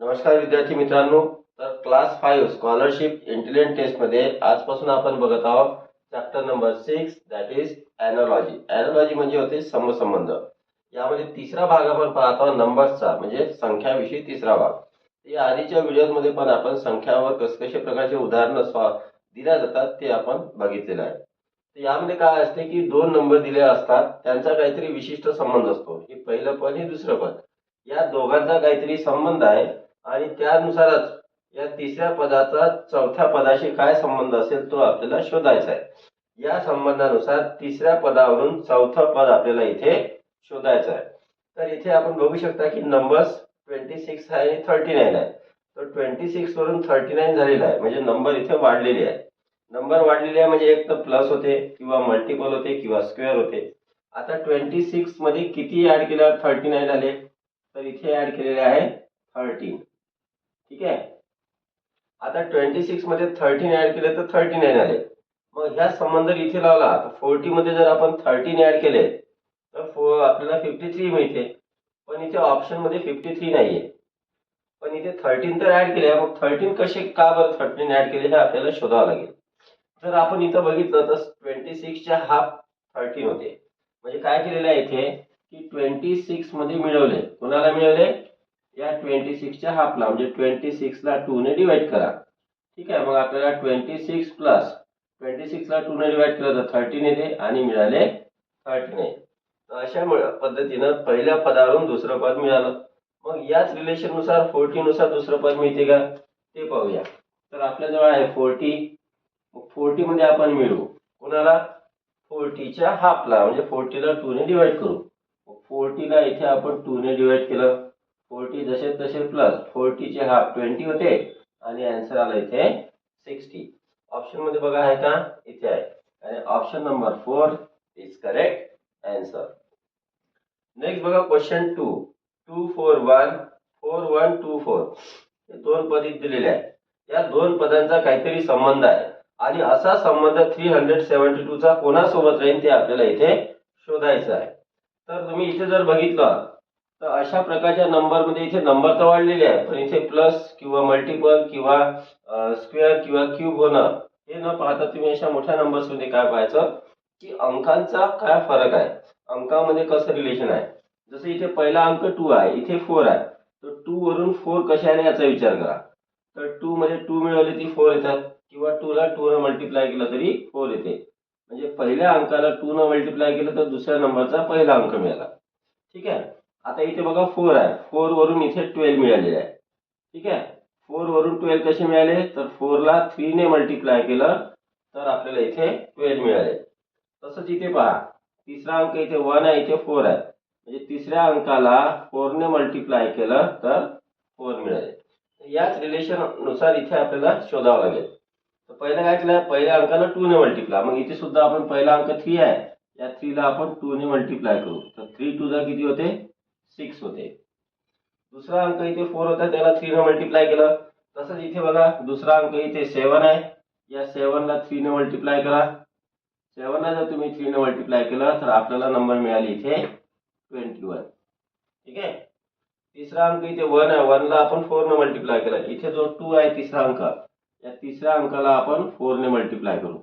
नमस्कार विद्यार्थी मित्रांनो. तर क्लास फाईव्ह स्कॉलरशिप इंटेलिजंट टेस्टमध्ये आजपासून आपण बघत आहोत chapter number six that is analogy analogy म्हणजे होते समसंबंध. यामध्ये तिसरा भाग आपण पाहत आहोत नंबर्सचा म्हणजे संख्याविषयी तिसरा भाग. या आधीच्या व्हिडिओमध्ये पण आपण संख्यावर कसकशा प्रकारचे उदाहरणं स्वा दिल्या जातात ते आपण बघितलेलं आहे. तर यामध्ये काय असते की दोन नंबर दिले असतात त्यांचा काहीतरी विशिष्ट संबंध असतो. हे पहिलं पद हे दुसरं पद. या दोघांचा काहीतरी संबंध आहे. आणि त्यानुसारच या तिसऱ्या पदाचा चौथ्या पदाशी काय संबंध असेल तो आपल्याला शोधायचा आहे. या संबंधानुसार तिसऱ्या पदावरून चौथं पद आपल्याला इथे शोधायचं आहे. तर इथे आपण बघू शकता की नंबर्स ट्वेंटी सिक्स आहे आणि थर्टी नाईन आहे. तर ट्वेंटी सिक्स वरून थर्टी नाईन झालेला आहे. म्हणजे नंबर इथे वाढलेले आहे. नंबर वाढलेले आहे म्हणजे एक तर प्लस होते किंवा मल्टिपल होते किंवा स्क्वेअर होते. आता ट्वेंटी सिक्समध्ये किती ऍड केल्यावर थर्टी नाईन आले? तर इथे ऍड केलेले आहे थर्टीन ठीक आहे? आता ट्वेंटी सिक्समध्ये थर्टीन ऍड केले तर थर्टी नाईन आले. मग ह्या संबंध जर इथे लावला. तर फोर्टी मध्ये जर आपण थर्टीन ऍड केले तर फो आपल्याला फिफ्टी थ्री मिळते. पण इथे ऑप्शनमध्ये फिफ्टी थ्री नाहीये. पण इथे थर्टीन तर ऍड केले. मग थर्टीन कसे का बरं थर्टीन ऍड केले हे आपल्याला शोधावं लागेल. जर आपण इथं बघितलं तर ट्वेंटी सिक्सच्या हाफ थर्टीन होते. म्हणजे काय केलेलं आहे इथे? की ट्वेंटी सिक्समध्ये मिळवले. कोणाला मिळवले? या ट्वेंटी सिक्सच्या हाफला म्हणजे ट्वेंटी सिक्सला टूने डिवाइड करा. ठीक आहे मग आपल्याला ट्वेंटी सिक्स प्लस ट्वेंटी सिक्सला टू ने डिवाइड केलं तर थर्टीन येते आणि मिळाले थर्टीने अशा पद्धतीनं पहिल्या पदावरून दुसरं पद मिळालं. मग याच रिलेशननुसार फोर्टीनुसार दुसरं पद मिळते का? ते पाहूया. तर आपल्याजवळ आहे फोर्टी मग आपण मिळू. कोणाला? फोर्टीच्या हाफला म्हणजे फोर्टीला टूने डिवाइड करू. फोर्टीला इथे आपण टूने डिवाइड केलं. फोर्टी जसे तसे प्लस फोर्टीचे हाफ ट्वेंटी होते. आणि आन्सर आला इथे सिक्स्टी ऑप्शनमध्ये बघा आहे का? इथे आहे. आणि option number four is correct answer next बघा question two two four one four one two four हे दोन पद दिलेले आहे या दोन पदांचा काहीतरी संबंध आहे. आणि असा संबंध थ्री हंड्रेड सेव्हन्टी टू चा कोणासोबत राहील ते आपल्याला इथे शोधायचं आहे. तर तुम्ही इथे जर बघितलं तर अशा प्रकारच्या नंबरमध्ये इथे नंबर तर वाढलेले आहे पण इथे प्लस किंवा मल्टिपल किंवा स्क्वेअर किंवा क्यूब होणं हे न पाहता तुम्ही अशा मोठ्या नंबर्समध्ये काय पाहायचं की अंकांचा काय फरक आहे? अंकामध्ये कसं रिलेशन आहे? जसं इथे पहिला अंक टू आहे इथे फोर आहे. तर टू वरून फोर कशाने याचा विचार करा. तर टू मध्ये टू मिळवले ती फोर येतात. किंवा टू ला टू न मल्टिप्लाय केलं तरी फोर येते. म्हणजे पहिल्या अंकाला टू न मल्टिप्लाय केलं तर दुसऱ्या नंबरचा पहिला अंक मिळाला. ठीक आहे? आता बघा फोर आहे. फोर वरून इथे ट्वेल्व मिळालेले आहे. ठीक आहे? फोर वरून ट्वेल्व कसे मिळाले? तर फोरला थ्रीने मल्टिप्लाय केलं, तर आपल्याला इथे ट्वेल्व मिळाले. तसंच इथे पहा. तिसरा अंक इथे वन आहे, इथे फोर म्हणजे तिसऱ्या अंकाला फोरने मल्टिप्लाय केलं, तर फोर मिळाले. याच रिलेशन नुसार इथे आपल्याला शोधावं लागेल. तर पहिलं काय केलं? पहिल्या अंकाला टू ने मल्टिप्लाय मग इथे सुद्धा आपण पहिला अंक थ्री आहे. या आपण टू ने मल्टिप्लाय करू. तर थ्री टू जा किती होते? सिक्स होते. दुसरा अंक इथे फोर होता, त्याला थ्री ने मल्टिप्लाय तसंच इथे बघा, दुसरा अंक इथे सेवन आहे. या सेवनला थ्री ने मल्टिप्लाय करा. सेवनला जर तुम्ही थ्री ने मल्टिप्लाय तर आपल्याला नंबर इथे ट्वेंटी वन ठीक आहे? तिसरा अंक इथे वन आहे. वनला आपण फोर ने मल्टिप्लाय केला. इथे जो टू आहे, तिसरा अंक. या तिसऱ्या अंकाला फोर ने मल्टिप्लाय करू.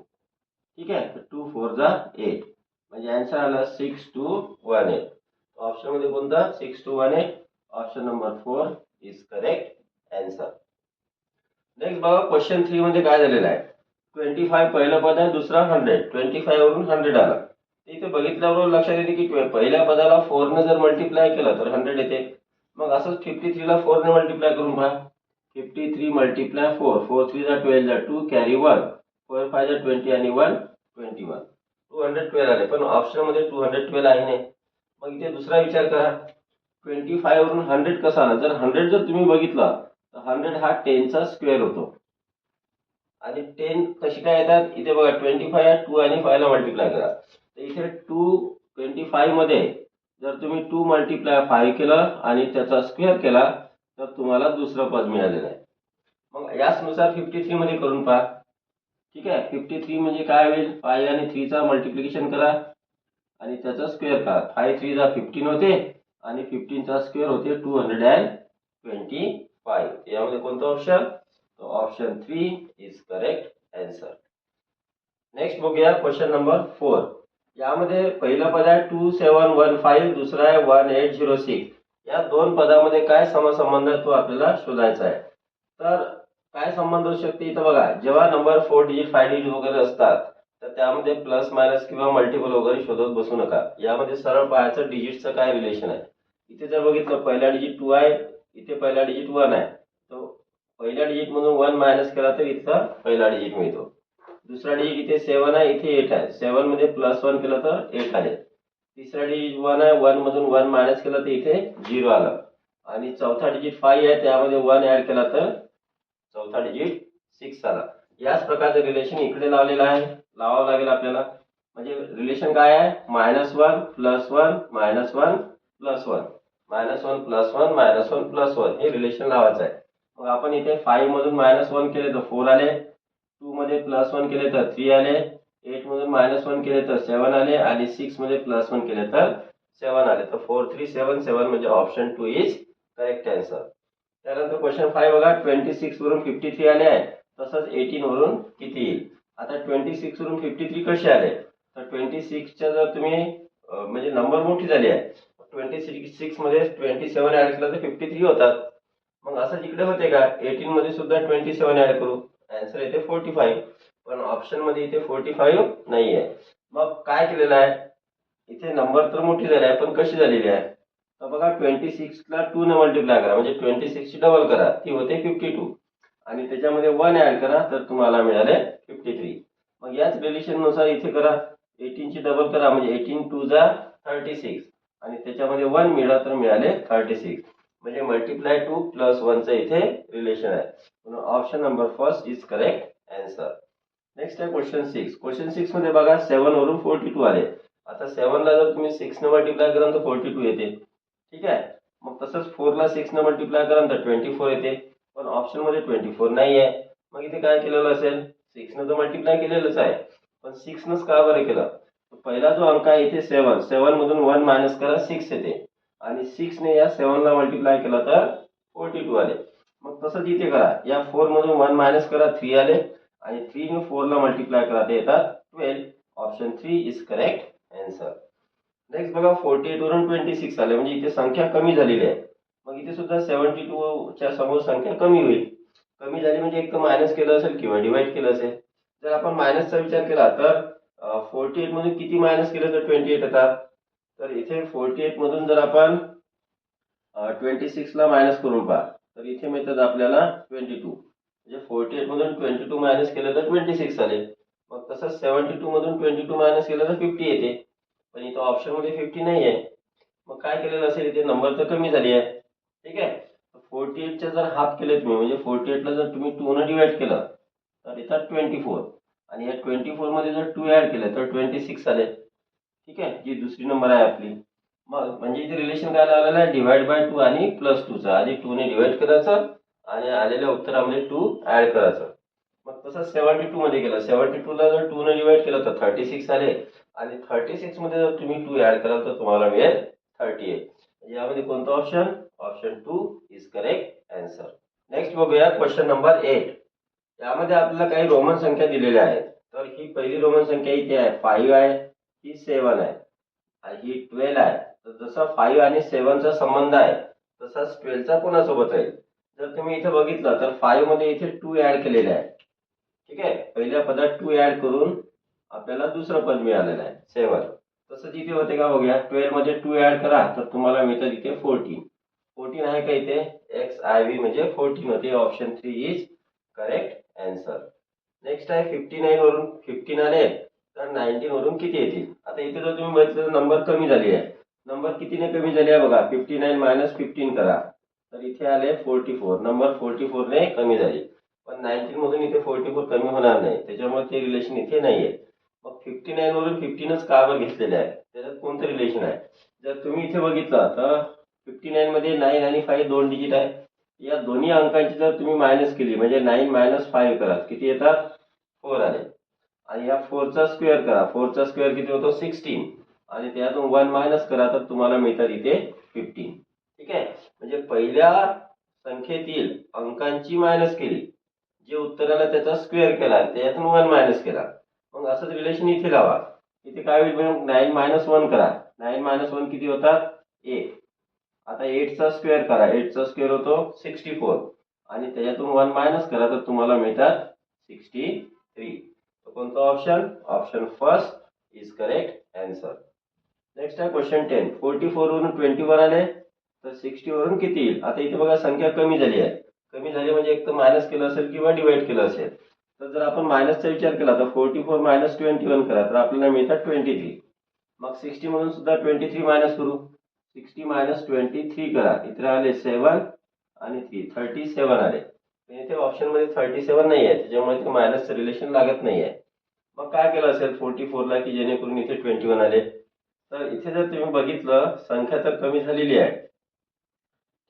ठीक तर टू फोर जा एट म्हणजे आला सिक्स टू वन एट ऑप्शनमध्ये कोणता? Six two one eight option number four is correct answer next बघा क्वेश्चन थ्री मध्ये काय झालेलं आहे? ट्वेंटी फाय पहिलं पद आहे दुसरा हंड्रेड ट्वेंटी फाय वरून हंड्रेड आला. इथे बघितल्याबरोबर लक्षात येते की पहिल्या पदाला फोरने जर मल्टिप्लाय केला तर हंड्रेड येते. मग असंच फिफ्टी थ्रीला फोरने मल्टिप्लाय करून पहा. Fifty three multiply four four three जा ट्वेल्व जा two carry one four five जा ट्वेंटी आणि one twenty one two hundred twelve आले. पण ऑप्शनमध्ये टू हंड्रेड ट्वेल्व आहे नाही. मग इथे दुसरा विचार करा. ट्वेंटी फाय वरून हंड्रेड कसा आला? जर हंड्रेड जर तुम्ही बघितला तर हंड्रेड हा टेनचा स्क्वेअर होतो. आणि टेन कशी काय येतात? इथे बघा ट्वेंटी फाय टू आणि फायला मल्टिप्लाय करा. तर इथे टू ट्वेंटी फायमध्ये जर तुम्ही टू मल्टिप्लाय फाय केला आणि त्याचा स्क्वेअर केला तर तुम्हाला दुसरं पद मिळालेलं आहे. मग याचनुसार फिफ्टी थ्री मध्ये करून पहा. ठीक आहे? फिफ्टी थ्री म्हणजे काय होईल? फाय आणि थ्रीचा मल्टिप्लिकेशन करा. आणि त्याचा स्क्वेअर करा फाय थ्री जा फिफ्टीन होते आणि फिफ्टीनचा स्क्वेअर होते two hundred and twenty five यामध्ये कोणतं option option three is correct answer next बघूया क्वेश्चन नंबर फोर यामध्ये पहिलं पद आहे टू सेवन वन फाईव्ह दुसरं आहे वन एट झिरो सिक्स या दोन पदामध्ये काय समसंबंध आहे तो आपल्याला शोधायचा आहे. तर काय संबंध होऊ शकते इथं बघा. जेव्हा number four digit five digit वगैरे असतात तर त्यामध्ये प्लस मायनस किंवा मल्टिपल वगैरे शोधत बसू नका. यामध्ये सरळ पाहायचं डिजिटचं काय रिलेशन आहे? इथे जर बघितलं पहिला डिजिट टू आहे इथे पहिला डिजिट वन आहे. तो पहिल्या डिजिट मधून वन मायनस केला तर इथं पहिला डिजिट मिळतो. दुसरा डिजिट इथे सेवन आहे इथे एट आहे. सेवनमध्ये प्लस वन केलं तर एट आले तिसरा डिजिट वन आहे वन मधून वन मायनस केलं तर इथे झिरो आलं. आणि चौथा डिजिट फाईव्ह आहे त्यामध्ये वन ऍड केला तर चौथा डिजिट सिक्स आला. याच प्रकारचं रिलेशन इकडे लावलेलं आहे. लावावं लागेल आपल्याला. म्हणजे रिलेशन काय आहे? Minus one plus one minus one plus one minus one plus one minus one plus one हे रिलेशन लावायचं आहे. मग आपण इथे फाईव्ह मधून मायनस वन केले तर फोर आले. टू मध्ये प्लस वन केले तर थ्री आले. एट मधून मायनस वन केले तर सेवन आले. आणि सिक्समध्ये प्लस वन केले तर सेवन आले. तर फोर थ्री सेवन सेवन म्हणजे option two is correct answer त्यानंतर क्वेश्चन फाईव्ह बघा. ट्वेंटी सिक्स वरून फिफ्टी थ्री आले आहे. तसंच एटीन वरून किती येईल? आता ट्वेंटी सिक्स वरून फिफ्टी थ्री कसे आले? तर ट्वेंटी सिक्सच्या जर तुम्ही म्हणजे नंबर मोठी झाली आहे ट्वेंटी सिक्स सिक्समध्ये ट्वेंटी सेवन ऍड केलं तर फिफ्टी थ्री होतात. मग असं इकडे होते का? एटीन मध्ये सुद्धा ट्वेंटी सेवन ऍड करू. आन्सर येते फोर्टी फाईव्ह पण ऑप्शनमध्ये इथे फोर्टी फाईव्ह नाही आहे. मग काय केलेलं आहे? इथे नंबर तर मोठी झाली आहे पण कशी झालेली आहे? तर बघा ट्वेंटी सिक्सला टू ने मल्टिप्लाय करा. म्हणजे ट्वेंटी सिक्सची डबल करा. ती होते फिफ्टी टू आणि त्याच्यामध्ये वन ऍड करा तर तुम्हाला मिळाले फिफ्टी थ्री मग याच रिलेशननुसार इथे करा एटीनची डबल करा म्हणजे एटीन टू जा थर्टी सिक्स आणि त्याच्यामध्ये वन मिळा तर मिळाले थर्टी सिक्स म्हणजे मल्टिप्लाय टू प्लस वनचं इथे रिलेशन आहे. म्हणून option number first is correct answer next आहे क्वेश्चन सिक्स क्वेश्चन सिक्समध्ये बघा सेवन वरून फोर्टी टू आले. आता सेवनला जर तुम्ही सिक्स न मल्टिप्लाय कराल तर फोर्टी टू येते. ठीक आहे? मग तसंच फोरला सिक्स न मल्टिप्लाय कराल तर ट्वेंटी फोर येते. पण ऑप्शनमध्ये ट्वेंटी फोर नाही आहे मग इथे काय केलेलं असेल? सिक्स न तर मल्टिप्लाय केलेलंच आहे. पण सिक्स नच का बरं केलं? पहिला जो अंक आहे इथे सेवन सेवन मधून वन मायनस करा सिक्स येते. आणि सिक्स ने या सेवनला मल्टिप्लाय केला तर फोर्टी टू आले. मग तसंच इथे करा. या फोर मधून वन मायनस करा थ्री आले. आणि थ्री ने फोरला मल्टिप्लाय करा ते येतात twelve option three is correct answer next बघा फोर्टी एट वरून ट्वेंटी सिक्स आले. म्हणजे इथे संख्या कमी झालेली आहे. मग इथे सुद्धा सेव्हन्टी टू च्या समोर संख्या कमी होईल. कमी झाली म्हणजे एक तर मायनस केलं असेल किंवा डिवाइड केलं असेल. जर आपण मायनसचा विचार केला तर फोर्टी एट मधून किती मायनस केलं तर ट्वेंटी एट येतात? तर इथे फोर्टी एट मधून जर आपण ट्वेंटी सिक्सला मायनस करून पहा तर इथे मिळतात आपल्याला ट्वेंटी टू म्हणजे फोर्टी एट मधून ट्वेंटी टू मायनस केलं तर ट्वेंटी सिक्स आले मग तसंच सेव्हन्टी टू मधून ट्वेंटी टू मायनस केलं तर फिफ्टी येते. पण इथं ऑप्शनमध्ये फिफ्टी नाही आहे मग काय केलेलं असेल? इथे नंबर तर कमी झाली आहे. ठीक आहे? फोर्टी एटच्या जर हाफ केले तुम्ही म्हणजे फोर्टी एटला जर तुम्ही टू न डिवाइड केलं तर येतात ट्वेंटी फोर आणि या ट्वेंटी फोरमध्ये जर टू ॲड केलं तर ट्वेंटी सिक्स आले. ठीक आहे? जी दुसरी नंबर आहे आपली. मग म्हणजे इथे रिलेशन काय लागलेलं आहे? डिवाइड बाय टू आणि प्लस टूचा आधी टू ने डिवाइड करायचं आणि आलेल्या उत्तरामध्ये टू ॲड करायचं. मग तसं सेवन्टी टूमध्ये केलं. सेवन्टी टूला जर टू ने डिवाइड केलं तर थर्टी सिक्स आले. आणि थर्टी सिक्समध्ये जर तुम्ही टू ॲड कराल तर तुम्हाला मिळेल थर्टी एट यामध्ये कोणतं option option two is correct answer next बघूया क्वेश्चन नंबर एट यामध्ये आपल्याला काही रोमन संख्या दिलेल्या आहेत. तर ही पहिली रोमन संख्या इथे आहे. फाईव्ह आहे. ही सेवन आहे. आणि ही ट्वेल्व आहे. तर जसा फाईव्ह आणि सेवनचा संबंध आहे तसाच ट्वेल्वचा कोणासोबत राहील? जर तुम्ही इथे बघितलं तर फाईव्हमध्ये इथे टू ऍड केलेले आहे ठीक आहे? पहिल्या पदात टू ऍड करून आपल्याला दुसरं पद मिळालेलं आहे. सेवन तसंच इथे होते का बघूया? ट्वेल्वमध्ये टू ऍड करा. तर तुम्हाला मिळतं इथे फोर्टीन फोर्टीन आहे का इथे? एक्स आय व्ही म्हणजे फोर्टीन होते option three is correct answer next आहे फिफ्टी नाईन वरून फिफ्टीन आले तर नाईन्टीन वरून किती येतील? आता इथे जर तुम्ही बघितलं नंबर कमी झाली आहे. नंबर कितीने कमी झाली आहे बघा? फिफ्टी नाईन मायनस फिफ्टीन करा. तर इथे आले फोर्टी फोर नंबर फोर्टी फोरने कमी झाली. पण नाईन्टीन मधून इथे फोर्टी फोर कमी होणार नाही. त्याच्यामुळे ते रिलेशन इथे नाही आहे मग फिफ्टी नाईन वरून फिफ्टीनच कावर घेतलेले आहे? त्याच्यात कोणतं रिलेशन आहे? जर तुम्ही इथे बघितलं तर फिफ्टी नाईन मध्ये नाईन आणि फाईव्ह दोन डिजिट आहे. या दोन्ही अंकांची जर तुम्ही मायनस केली म्हणजे नाईन मायनस फाईव्ह करा किती येतात? फोर आले. आणि या फोरचा स्क्वेअर करा. फोरचा स्क्वेअर किती होतो? सिक्स्टीन आणि त्यातून वन मायनस करा तर तुम्हाला मिळतात इथे फिफ्टीन ठीक आहे? म्हणजे पहिल्या संख्येतील अंकांची मायनस केली. जे उत्तराला त्याचा स्क्वेअर केला त्याच्यातून वन मायनस केला. मग असंच रिलेशन इथे लावा. इथे काय होईल? नाईन मायनस वन करा. नाईन मायनस वन किती होतात? एक. आता एटचा स्क्वेअर करा. एटचा स्क्वेअर होतो सिक्स्टी फोर आणि त्याच्यातून वन मायनस करा तर तुम्हाला मिळतात सिक्स्टी थ्री कोणता option option first is correct answer next आहे क्वेश्चन टेन फोर्टी फोरवरून ट्वेंटी वर आले तर सिक्स्टीवरून किती येईल? आता इथे बघा संख्या कमी झाली आहे. कमी झाली म्हणजे एक तर मायनस केलं असेल किंवा डिवाइड केलं असेल. तर जर आपण मायनसचा विचार केला तर forty four minus twenty one करा. तर आपल्याला मिळतात ट्वेंटी थ्री मग सिक्स्टी मधून सुद्धा ट्वेंटी थ्री मायनस करू. सिक्स्टी मायनस ट्वेंटी थ्री करा. इथे आले सेवन आणि थ्री थर्टी सेवन आले. पण इथे ऑप्शनमध्ये थर्टी सेवन नाही आहे त्याच्यामुळे ते मायनसचं रिलेशन लागत नाही आहे मग काय केलं असेल? फोर्टी फोरला की जेणेकरून इथे ट्वेंटी वन आले. तर इथे जर तुम्ही बघितलं संख्या तर कमी झालेली आहे.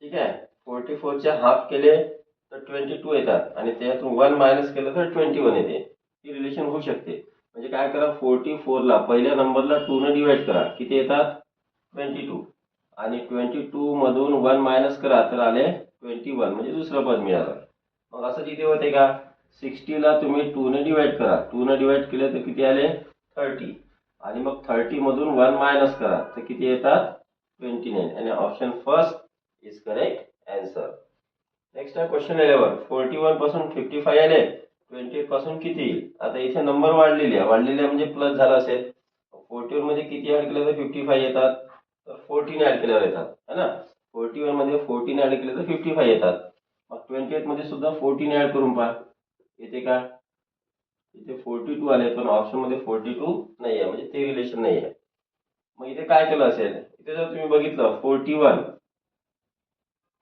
ठीक आहे? फोर्टी फोरचे हाफ केले तर ट्वेंटी टू येतात. आणि त्यातून वन मायनस केलं तर ट्वेंटी वन येते. ही रिलेशन होऊ शकते. म्हणजे काय करा? फोर्टी फोरला पहिल्या नंबरला टू न डिवाइड करा. किती येतात? ट्वेंटी टू आणि ट्वेंटी टू मधून वन मायनस करा तर आले ट्वेंटी वन म्हणजे दुसरं पद मिळालं. मग असं तिथे होते का? सिक्स्टीला तुम्ही टूने डिवाईड डिवाइड करा. टूने डिवाईड डिवाइड केले तर किती आले? थर्टी आणि मग थर्टी मधून वन मायनस करा तर किती येतात? ट्वेंटी नाईन आणि option first is correct answer next आहे क्वेश्चन इलेवन फोर्टी वनपासून फिफ्टी फाय आले. ट्वेंटी एटपासून किती येईल? आता इथे नंबर वाढलेली आहे. वाढलेली आहे म्हणजे प्लस झाला असेल. फोर्टी वनमध्ये किती ऍड केलं तर फिफ्टी फाय येतात? तर फोर्टीन ऍड केल्यावर येतात है ना? फोर्टी वनमध्ये फोर्टीन ऍड केले तर फिफ्टी फाय येतात. मग ट्वेंटी एटमध्ये सुद्धा फोर्टीन ऍड करून पहा. येते का? इथे फोर्टी टू आले पण ऑप्शनमध्ये फोर्टी टू नाही आहे म्हणजे ते रिलेशन नाही आहे मग इथे काय केलं असेल? इथे जर तुम्ही बघितलं फोर्टी वन.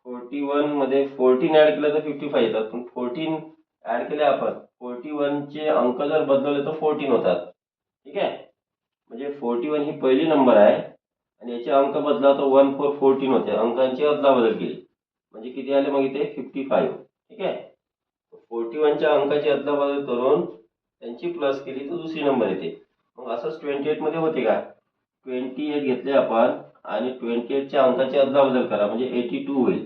फोर्टी वनमध्ये फोर्टीन ऍड केलं तर फिफ्टी फाय येतात. पण फोर्टीन ऍड केले आपण फोर्टी वनचे अंक जर बदलले तर फोर्टीन होतात. ठीक आहे? म्हणजे फोर्टी वन ही पहिली नंबर आहे. आणि याचे अंक बदला तर वन फोर फोर्टीन होते. अंकांची अदलाबदल केली. म्हणजे किती आले मग इथे? फिफ्टी फाईव्ह ठीक आहे? फोर्टी वनच्या अंकाची अदलाबदल करून त्यांची प्लस केली तर दुसरी नंबर येते. मग असंच ट्वेंटी एटमध्ये होते का? ट्वेंटी एट घेतले आपण आणि ट्वेंटी एटच्या अंकाची अदलाबदल करा. म्हणजे एटी टू होईल.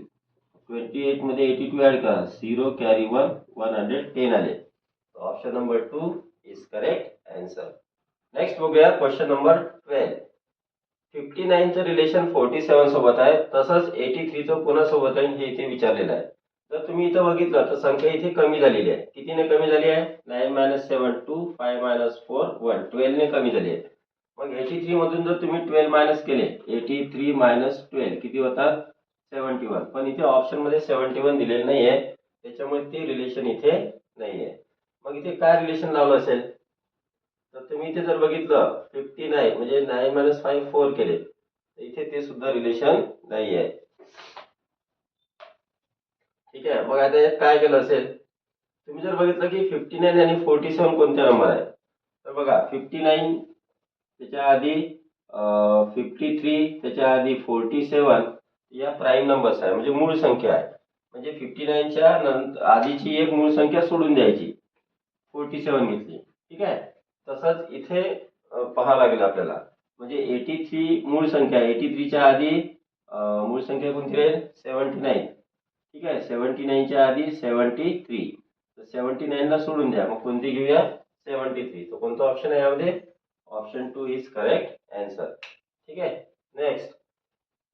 ट्वेंटी एटमध्ये एटी टू ॲड करा. Zero carry one one hundred ten आले. Option number two is correct answer next बघूया क्वेश्चन नंबर ट्वेल्व फिफ्टी नाईनचं रिलेशन फोर्टी सेवन सोबत आहे. तसंच एटी थ्रीचं कोणासोबत आहे हे इथे विचारलेलं आहे. जर तुम्ही इथं बघितलं तर संख्या इथे कमी झालेली आहे. कितीने कमी झाली आहे? Nine minus seven two five minus four one ट्वेल्वने कमी झाली आहे. मग एटी थ्री मधून जर तुम्ही ट्वेल्व मायनस केले एटी थ्री मायनस ट्वेल्व किती होतात? सेवन्टी वन पण इथे ऑप्शनमध्ये सेवन्टी वन दिलेलं नाही आहे त्याच्यामुळे ते रिलेशन इथे नाही आहे मग इथे काय रिलेशन लावलं असेल? तुम्ही इथे जर बघितलं फिफ्टी नाईन म्हणजे नाईन मायनस फाईव्ह फोर केले. तर इथे ते सुद्धा रिलेशन नाही आहे ठीक आहे? मग आता यात काय केलं असेल? तुम्ही जर बघितलं की फिफ्टी नाईन आणि फोर्टी सेवन कोणत्या नंबर आहे? तर बघा फिफ्टी नाईन त्याच्या आधी फिफ्टी थ्री त्याच्या आधी फोर्टी सेवन या प्राईम नंबर्स आहे. म्हणजे मूळ संख्या आहे. म्हणजे फिफ्टी नाईनच्या नंतर आधीची एक मूळ संख्या सोडून द्यायची. फोर्टी सेवन घेतली. ठीक आहे? तसंच इथे पहावं पाहावं लागेल आपल्याला. म्हणजे एटी थ्री मूळ संख्या एटी थ्रीच्या आधी मूळ संख्या कोणती राहील? सेवन्टी नाईन ठीक आहे? सेवन्टी नाईनच्या आधी सेवन्टी थ्री तर सेवन्टी नाईनला सोडून द्या. मग कोणती घेऊया? सेवन्टी थ्री तर कोणता ऑप्शन आहे यामध्ये? Option two is correct answer ठीक आहे? नेक्स्ट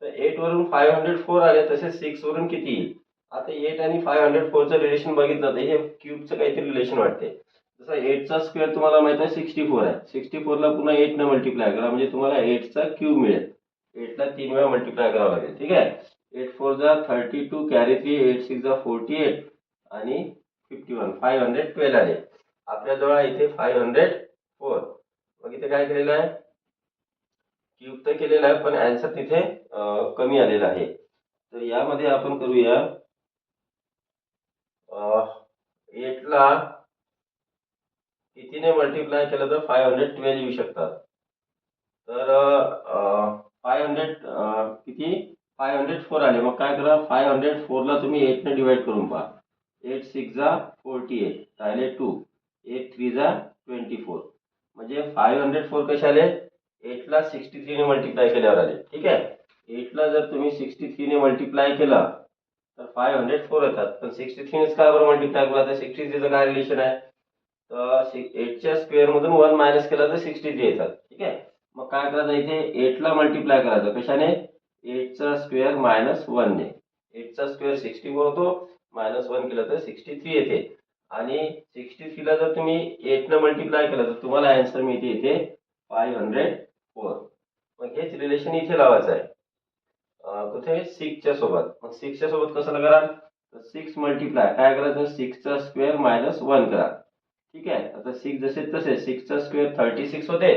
तर एट वरून फाईव्ह हंड्रेड फोर आले तसेच सिक्स वरून किती येईल? आता एट आणि फाईव्ह हंड्रेड फोरचं रिलेशन बघितलं तर हे क्यूबचं काहीतरी रिलेशन वाटते. जसं एटचा स्क्वेअर तुम्हाला माहीत आहे सिक्स्टी फोर आहे. सिक्स्टी फोरला पुन्हा एट एटनं मल्टिप्लाय करा म्हणजे तुम्हाला एटचा क्यूब मिळेल. एटला तीन वेळा मल्टिप्लाय करावं लागेल ठीक आहे? एट फोर जा thirty two carry three eight six जा फोर्टी एट आणि fifty one five hundred twelve आले आपल्याजवळ इथे फाईव्ह हंड्रेड फोर मग इथे काय केलेलं आहे? क्यूब तर केलेलं आहे पण अँसर तिथे कमी आलेला आहे. तर यामध्ये आपण करूया एटला कितीने मल्टिप्लाय केलं तर फाय हंड्रेड ट्वेल्व येऊ शकतात. तर फाय हंड्रेड किती? फाय हंड्रेड फोर आले. मग काय करा? फाय हंड्रेड फोरला तुम्ही एटने डिवाइड करून पहा. एट सिक्स जा फोर्टी एट राहिले टू एट थ्री जा ट्वेंटी फोर म्हणजे फाय हंड्रेड फोर कसे आले? एटला सिक्स्टी थ्रीने मल्टिप्लाय केल्यावर आले. ठीक आहे? एटला जर तुम्ही सिक्स्टी थ्रीने मल्टिप्लाय केला तर फाय हंड्रेड फोर येतात. पण सिक्स्टी थ्रीनेच काय बरं मल्टिप्लाय केला तर सिक्स्टी थ्रीचं काय रिलेशन आहे? तर एटच्या स्क्वेअर मधून वन मायनस केला तर सिक्स्टी थ्री येतात. ठीक आहे? मग काय करायचं इथे? एटला मल्टिप्लाय करायचं. कशाने? एटचा स्क्वेअर मायनस वनने एटचा स्क्वेअर सिक्स्टी फोर होतो मायनस वन केलं तर सिक्स्टी थ्री येते. आणि सिक्स्टी थ्रीला जर तुम्ही एटनं मल्टिप्लाय केलं तर तुम्हाला अँसर मिळते इथे फाय हंड्रेड फोर मग हेच रिलेशन इथे लावायचं आहे. कुठे? सिक्सच्या सोबत. मग सिक्सच्या सोबत कसं कराल? तर सिक्स मल्टिप्लाय काय करायचं? सिक्सचा स्क्वेअर मायनस वन करा. ठीक आहे? आता सिक्स जसे तसे सिक्सचा स्क्वेअर थर्टी सिक्स होते.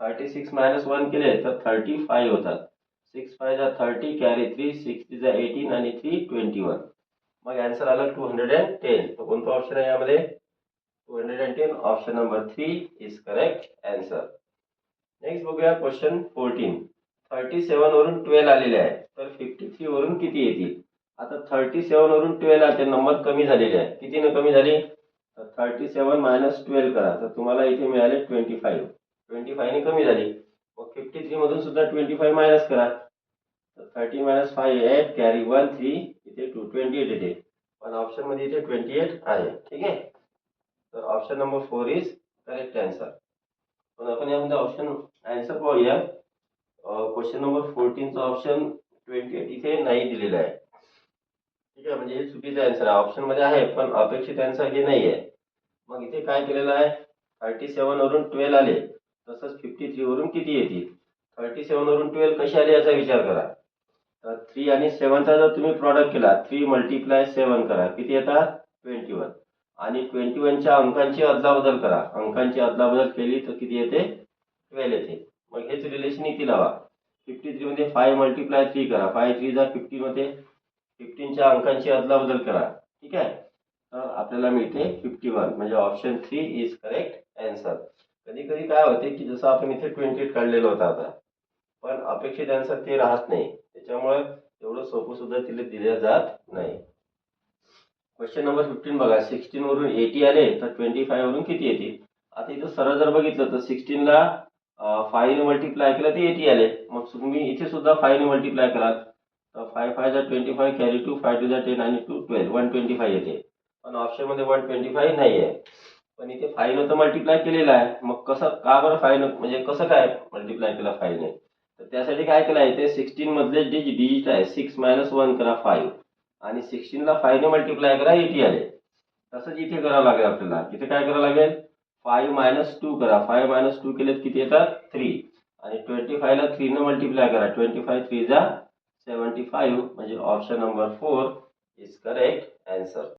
थर्टी सिक्स मायनस वन केले तर थर्टी फाईव्ह होतात सिक्स फाय जा थर्टी कॅरी थ्री सिक्स जा एटीन आणि थ्री ट्वेंटी वन मग ॲन्सर आलं टू हंड्रेड अँड टेन तर कोणतं ऑप्शन आहे यामध्ये? Two hundred and ten option number three is correct answer next बघूया क्वेश्चन फोर्टीन थर्टी सेवन वरून ट्वेल्व आलेले आहे. तर फिफ्टी थ्री वरून किती येतील? आता थर्टी सेवन वरून ट्वेल्व आले नंबर कमी झालेले आहे. कितीनं कमी झाली? तर थर्टी सेवन मायनस ट्वेल्व करा. तर तुम्हाला इथे मिळाले ट्वेंटी फाईव्ह ट्वेंटी फायने कमी झाली. मग फिफ्टी थ्री मधून सुद्धा ट्वेंटी फाईव्ह मायनस करा. तर thirty minus five eight carry one three इथे टू ट्वेंटी एट येते. पण ऑप्शनमध्ये इथे ट्वेंटी एट आहे. ठीक आहे? तर option number four is correct answer पण आपण यामध्ये ऑप्शन आन्सर पाहूया. क्वेश्चन नंबर फोर्टीनचं ऑप्शन ट्वेंटी एट इथे नाही दिलेलं आहे. ठीक आहे म्हणजे हे चुकीचं आन्सर आहे ऑप्शनमध्ये आहे पण अपेक्षित आन्सर हे नाही आहे मग इथे काय केलेलं आहे? थर्टी सेवनवरून ट्वेल्व आले. तसंच फिफ्टी थ्री वरून किती येतील? थर्टी सेवनवरून ट्वेल्व कशी आली याचा विचार करा. तर थ्री आणि सेवनचा जर तुम्ही प्रॉडक्ट केला थ्री मल्टिप्लाय सेवन करा. किती येतात? ट्वेंटी वन आणि ट्वेंटी वनच्या अंकांची अदलाबदल करा. अंकांची अदलाबदल केली तर किती येते? ट्वेल्व येते. मग हेच रिलेशन इथे लावा. फिफ्टी थ्रीमध्ये फाय मल्टिप्लाय थ्री करा. फाय थ्री जा फिफ्टीमध्ये फिफ्टीनच्या अंकांची अदलाबदल करा. ठीक आहे? तर आपल्याला मिळते फिफ्टी वन म्हणजे option three is correct answer कधी कधी काय होते की जसं आपण इथे ट्वेंटी एट काढलेलं होतं आता. पण अपेक्षित आन्सर ते राहत नाही. त्याच्यामुळे एवढं सोपं सुद्धा तिला दिलं जात नाही. क्वेश्चन नंबर फिफ्टीन बघा. सिक्स्टीन वरून एटी आले तर ट्वेंटी फाईव्ह वरून किती येतील? आता इथं सरळ जर बघितलं तर सिक्स्टीनला फाईव्ह मल्टिप्लाय केलं तर एटी आले. मग तुम्ही इथे सुद्धा फाईव्ह मल्टिप्लाय कराल फाय फाय जर twenty five carry two five two जा टेन आणि two twelve one twenty five येते. पण ऑप्शनमध्ये वन ट्वेंटी फाय नाही आहे पण इथे फाईव्ह तर मल्टिप्लाय केलेला आहे. मग कसं का बरं फाईव्ह म्हणजे कसं काय मल्टिप्लाय केला फाईव्हने तर त्यासाठी काय केलं आहे ते सिक्स्टीनमधले जे डिजिट आहे सिक्स मायनस वन करा फाईव्ह आणि सिक्स्टीनला फाईव्हने मल्टिप्लाय करा एटी आले. तसंच इथे करावं लागेल आपल्याला. इथे काय करावं लागेल? फाईव्ह मायनस टू करा. फाईव्ह मायनस टू केलेत किती येतात? थ्री आणि ट्वेंटी फायला थ्रीनं मल्टिप्लाय करा. ट्वेंटी फाय थ्री जा सेवन्टी फाईव्ह म्हणजे option number four is correct answer